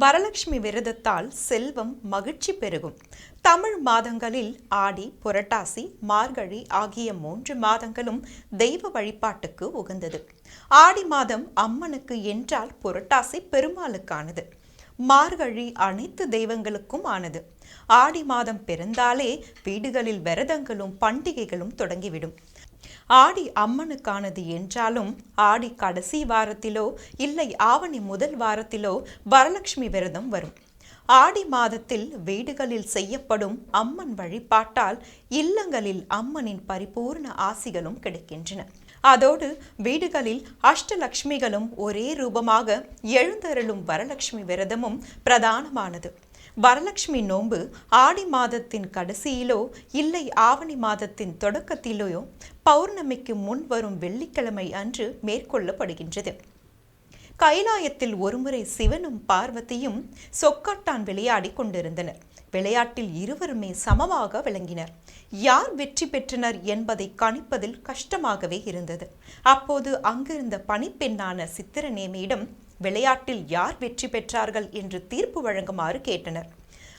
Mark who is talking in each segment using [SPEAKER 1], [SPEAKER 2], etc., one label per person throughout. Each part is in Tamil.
[SPEAKER 1] வரலட்சுமி விரதத்தால் செல்வம் மகிழ்ச்சி பெருகும். தமிழ் மாதங்களில் ஆடி புரட்டாசி மார்கழி ஆகிய மூன்று மாதங்களும் தெய்வ வழிபாட்டுக்கு உகந்தது. ஆடி மாதம் அம்மனுக்கு என்றால் புரட்டாசி பெருமாளுக்கானது. மார்கழி அனைத்து தெய்வங்களுக்கும் ஆனது. ஆடி மாதம் பிறந்தாலே வீடுகளில் விரதங்களும் பண்டிகைகளும் தொடங்கிவிடும். ஆடி அம்மனுக்கானது என்றாலும் ஆடி கடைசி வாரத்திலோ இல்லை ஆவணி முதல் வாரத்திலோ வரலட்சுமி விரதம் வரும். ஆடி மாதத்தில் வீடுகளில் செய்யப்படும் அம்மன் வழிபாட்டால் இல்லங்களில் அம்மனின் பரிபூர்ண ஆசிகளும் கிடைக்கின்றன. அதோடு வீடுகளில் அஷ்டலக்ஷ்மிகளும் ஒரே ரூபமாக எழுந்தருளும் வரலட்சுமி விரதமும் பிரதானமானது. வரலட்சுமி நோன்பு ஆடி மாதத்தின் கடைசியிலோ இல்லை ஆவணி மாதத்தின் தொடக்கத்திலோ பௌர்ணமிக்கு முன் வரும் வெள்ளிக்கிழமை அன்று மேற்கொள்ளப்படுகின்றது. கைலாயத்தில் ஒருமுறை சிவனும் பார்வதியும் சொக்கட்டான் விளையாடி கொண்டிருந்தனர். விளையாட்டில் இருவருமே சமமாக விளங்கினர். யார் வெற்றி பெற்றனர் என்பதை கணிப்பதில் கஷ்டமாகவே இருந்தது. அப்போது அங்கிருந்த பணிப்பெண்ணான சித்திரநேமியிடம் விளையாட்டில் யார் வெற்றி பெற்றார்கள் என்று தீர்ப்பு வழங்குமாறு கேட்டனர்.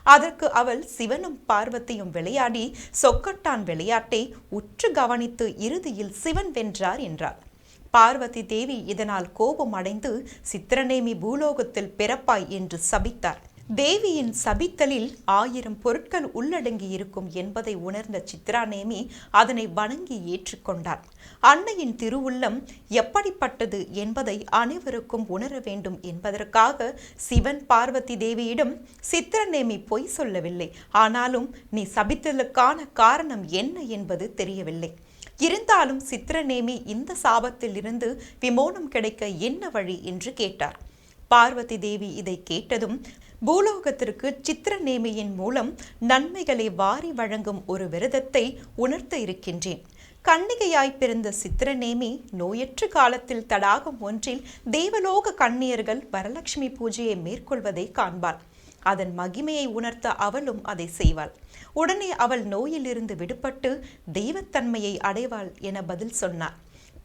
[SPEAKER 1] அதற்கு அவள் சிவனும் பார்வதியும் விளையாடி சொக்கட்டான் விளையாட்டை உற்று கவனித்து இறுதியில் சிவன் வென்றார் என்றார் பார்வதி தேவி இதனால் கோபம் அடைந்து சித்திரநேமி பூலோகத்தில் பிறப்பாய் என்று சபித்தார். தேவியின் சபித்தலில் ஆயிரம் பொருட்கள் உள்ளடங்கி இருக்கும் என்பதை உணர்ந்த சித்ராநேமி அதனை வணங்கி ஏற்றுக்கொண்டார் அன்னையின் திருவுள்ளம் எப்படிப்பட்டது என்பதை அனைவருக்கும் உணர வேண்டும் என்பதற்காக சிவன் பார்வதி தேவியிடம் சித்திரநேமி பொய் சொல்லவில்லை. ஆனாலும் நீ சபித்தலுக்கான காரணம் என்ன என்பது தெரியவில்லை. இருந்தாலும் சித்திரநேமி இந்த சாபத்தில் இருந்து விமோனம் கிடைக்க என்ன வழி என்று கேட்டார். பார்வதி தேவி இதை கேட்டதும் பூலோகத்திற்கு சித்திரநேமியின் மூலம் நன்மைகளை வாரி வழங்கும் ஒரு விரதத்தை உணர்த்த இருக்கின்றேன். கன்னிகையாய் பிறந்த சித்திரநேமி நோயற்ற காலத்தில் தடாகம் ஒன்றில் தேவலோக கண்ணியர்கள் வரலட்சுமி பூஜையை மேற்கொள்வதை காண்பாள். அதன் மகிமையை உணர்த்த அவளும் அதை செய்வாள். உடனே அவள் நோயிலிருந்து விடுபட்டு தெய்வத்தன்மையை அடைவாள் என பதில் சொன்னார்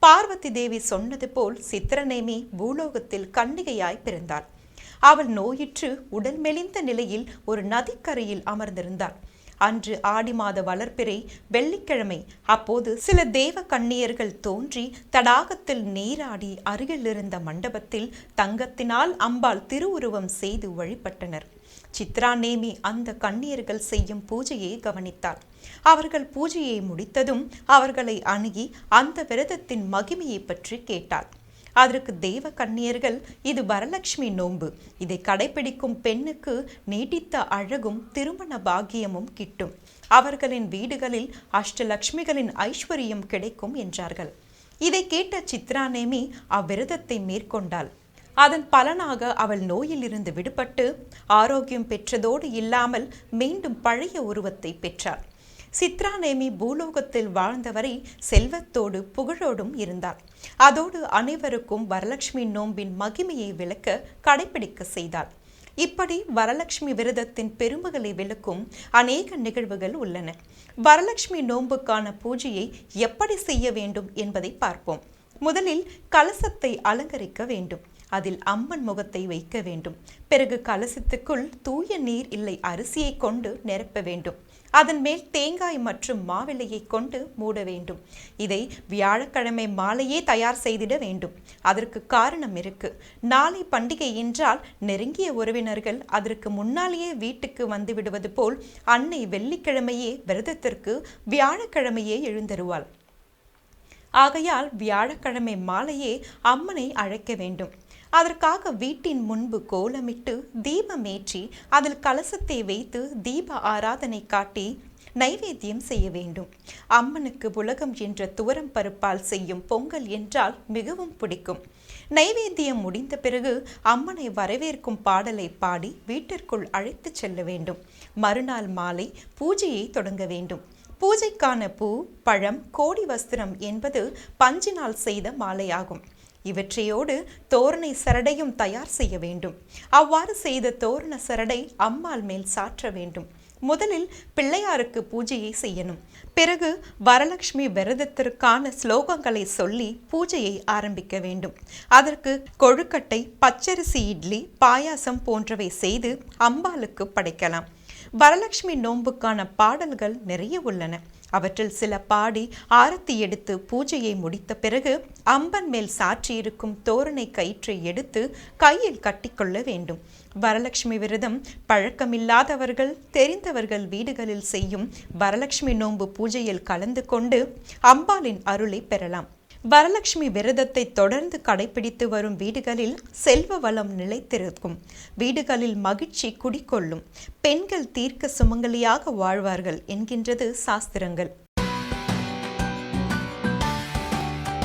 [SPEAKER 1] பார்வதி தேவி சொன்னது போல் சித்திரநேமி பூலோகத்தில் கன்னிகையாய் பிறந்தாள். அவள் நோயிற்று உடல் மெலிந்த நிலையில் ஒரு நதிக்கரையில் அமர்ந்திருந்தாள். அன்று ஆடி மாத வளர்ப்பிறை வெள்ளிக்கிழமை அப்போது சில தேவ கண்ணியர்கள் தோன்றி தடாகத்தில் நீராடி அருகில் இருந்த மண்டபத்தில் தங்கத்தினால் அம்பாள் திருவுருவம் செய்து வழிபட்டனர். சித்ரா நேமி அந்த கண்ணியர்கள் செய்யும் பூஜையை கவனித்தாள். அவர்கள் பூஜையை முடித்ததும் அவர்களை அணுகி அந்த விரதத்தின் மகிமையை பற்றி கேட்டாள். அதற்கு தெய்வ கண்ணியர்கள் இது வரலட்சுமி நோன்பு. இதை கடைபிடிக்கும் பெண்ணுக்கு நீட்டித்த அழகும் திருமண பாக்கியமும் கிட்டும். அவர்களின் வீடுகளில் அஷ்டலக்ஷ்மிகளின் ஐஸ்வர்யம் கிடைக்கும் என்றார்கள். இதை கேட்ட சித்ராநேமி அவ்விரதத்தை மேற்கொண்டாள். அதன் பலனாக அவள் நோயிலிருந்து விடுபட்டு ஆரோக்கியம் பெற்றதோடு இல்லாமல் மீண்டும் பழைய உருவத்தை பெற்றாள். சித்ராநேமி பூலோகத்தில் வாழ்ந்தவரை செல்வத்தோடு புகழோடும் இருந்தாள். அதோடு அனைவருக்கும் வரலட்சுமி நோம்பின் மகிமையை விளக்க கடைபிடிக்க செய்தாள். இப்படி வரலட்சுமி விரதத்தின் பெருமைகளை விளக்கும் அநேக நிகழ்வுகள் உள்ளன. வரலட்சுமி நோன்புக்கான பூஜையை எப்படி செய்ய வேண்டும் என்பதை பார்ப்போம். முதலில் கலசத்தை அலங்கரிக்க வேண்டும். அதில் அம்மன் முகத்தை வைக்க வேண்டும். பிறகு கலசத்துக்குள் தூய நீர் இல்லை அரிசியை கொண்டு நிரப்ப வேண்டும். அதன் மேல் தேங்காய் மற்றும் மாவிலையை கொண்டு மூட வேண்டும். இதை வியாழக்கிழமை மாலையே தயார் செய்திட வேண்டும். அதற்கு காரணம் இருக்கு. நாளை பண்டிகை என்றால் நெருங்கிய உறவினர்கள் அதற்கு முன்னாலேயே வீட்டுக்கு வந்து விடுவது போல் அன்னை வெள்ளிக்கிழமையே விரதத்திற்கு வியாழக்கிழமையே எழுந்தருவாள். ஆகையால் வியாழக்கிழமை மாலையே அம்மனை அழைக்க வேண்டும். அதற்காக வீட்டின் முன்பு கோலமிட்டு தீபமேற்றி அதில் கலசத்தை வைத்து தீப ஆராதனை காட்டி நைவேத்தியம் செய்ய வேண்டும். அம்மனுக்கு உலகம் என்ற துவரம் பருப்பால் செய்யும் பொங்கல் என்றால் மிகவும் பிடிக்கும். நைவேத்தியம் முடிந்த பிறகு அம்மனை வரவேற்கும் பாடலை பாடி வீட்டிற்குள் அழைத்துச் செல்ல வேண்டும். மறுநாள் மாலை பூஜையை தொடங்க வேண்டும். பூஜைக்கான பூ பழம் கோடி வஸ்திரம் என்பது பஞ்சினால் செய்த மாலையாகும். இவற்றையோடு தோரணை சரடையும் தயார் செய்ய வேண்டும். அவ்வாறு செய்த தோரண சரடை அம்மாள் மேல் சாற்ற வேண்டும். முதலில் பிள்ளையாருக்கு பூஜையை செய்யணும். பிறகு வரலட்சுமி விரதத்திற்கான ஸ்லோகங்களை சொல்லி பூஜையை ஆரம்பிக்க வேண்டும். அதற்கு கொழுக்கட்டை பச்சரிசி இட்லி பாயாசம் போன்றவை செய்து அம்பாளுக்கு படைக்கலாம். வரலட்சுமி நோன்புக்கான பாடல்கள் நிறைய உள்ளன. அவற்றில் சில பாடி ஆரத்தி எடுத்து பூஜையை முடித்த பிறகு அம்பன் மேல் சாற்றியிருக்கும் தோரணை கயிற்றை எடுத்து கையில் கட்டிக்கொள்ள வேண்டும். வரலட்சுமி விரதம் பழக்கமில்லாதவர்கள் தெரிந்தவர்கள் வீடுகளில் செய்யும் வரலட்சுமி நோன்பு பூஜையில் கலந்து கொண்டு அம்பாளின் அருளை பெறலாம். வரலட்சுமி விரதத்தை தொடர்ந்து கடைபிடித்து வரும் வீடுகளில் செல்வ வளம் நிலைத்திருக்கும். வீடுகளில் மகிழ்ச்சி குடிக்கொள்ளும் பெண்கள் தீர்க்க சுமங்கலியாக வாழ்வார்கள் என்கின்றது சாஸ்திரங்கள்.